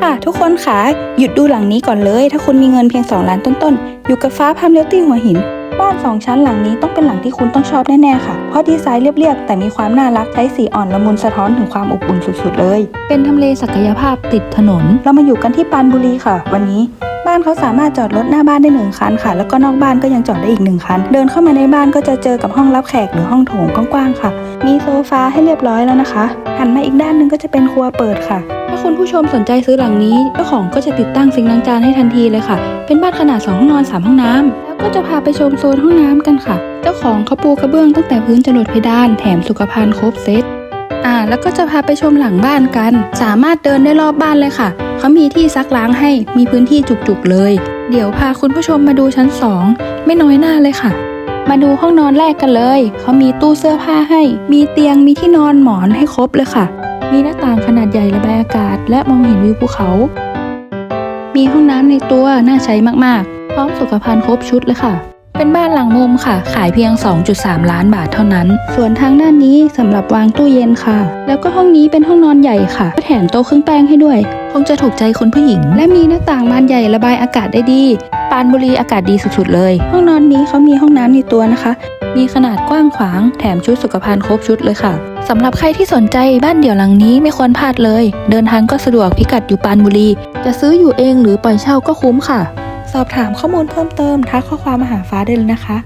ค่ะ ทุกคนค่ะ หยุดดูหลังนี้ก่อนเลย ถ้าคุณมีเงินเพียง 2 ล้านต้นๆ อยู่กับฟ้าพามเลียวตี้หัวหิน บ้าน 2 ชั้นหลังนี้ต้องเป็นหลังที่คุณต้องชอบแน่ๆค่ะ เพราะดีไซน์เรียบๆ แต่มีความน่ารักใช้สีอ่อนละมุนสะท้อนถึงความอบอุ่นสุดๆเลย เป็นทำเลศักยภาพติดถนน เรามาอยู่กันที่ปรานบุรีค่ะ วันนี้บ้านเขาสามารถจอดรถหน้าบ้านได้หนึ่งคันค่ะ แล้วก็นอกบ้านก็ยังจอดได้อีกหนึ่งคัน เดินเข้ามาในบ้านก็จะเจอกับห้องรับแขกหรือห้องโถงกว้างๆค่ะ มีโซฟาให้เรียบร้อยแล้วนะคะ หันมาอีกด้านหนึงก็จะเป็นครัวเปิดค่ะ ถ้าคุณผู้ชมสนใจซื้อหลังนี้เจ้าของก็จะติดตั้งซิงค์ล้างจานให้ทันทีเลยค่ะ เป็นบ้านขนาด 2 ห้องนอน 3 ห้องน้ำแล้วก็จะพาไปชมโซนห้องน้ำกันค่ะ เจ้าของเขาปูกระเบื้องตั้งแต่พื้นจรดเพดานแถมสุขภัณฑ์ครบเซตอ่า แล้วก็จะพาไปชมหลังบ้านกัน สามารถเดินได้รอบบ้านเลยค่ะ เขามีที่ซักล้างให้ มีพื้นที่จุกๆเลย เดี๋ยวพาคุณผู้ชมมาดูชั้น 2 ไม่น้อยหน้าเลยค่ะ มาดูห้องนอนแรกกันเลย เขามีตู้เสื้อผ้าให้ มีเตียง มีที่นอนหมอนให้ครบเลยค่ะ มีหน้าต่างขนาดใหญ่ระบายอากาศ และมองเห็นวิวภูเขา มีห้องน้ำในตัวน่าใช้มากๆ พร้อมสุขภัณฑ์ครบชุดเลยค่ะ เป็นบ้านหลังมุมค่ะ ขายเพียง 2.3 ล้านบาทเท่านั้น ส่วนทางด้านนี้สำหรับวางตู้เย็นค่ะ แล้วก็ห้องนี้เป็นห้องนอนใหญ่ค่ะก็แถมโต๊ะเครื่องแป้งให้ด้วย คงจะถูกใจคุณผู้หญิง และมีหน้าต่างบานใหญ่ระบายอากาศได้ดีปานบุรีอากาศดีสุดๆเลย ห้องนอนนี้เขามีห้องน้ำในตัวนะคะ มีขนาดกว้างขวาง แถมชุดสุขภัณฑ์ครบชุดเลยค่ะสำหรับใครที่สนใจบ้านเดี่ยวหลังนี้ไม่ควรพลาดเลย เดินทางก็สะดวกพิกัดอยู่ปานบุรี จะซื้ออยู่เองหรือปล่อยเช่าก็คุ้มค่ะ สอบถามข้อมูลเพิ่มเติมทักข้อความมาหาฟ้าได้เลยนะคะ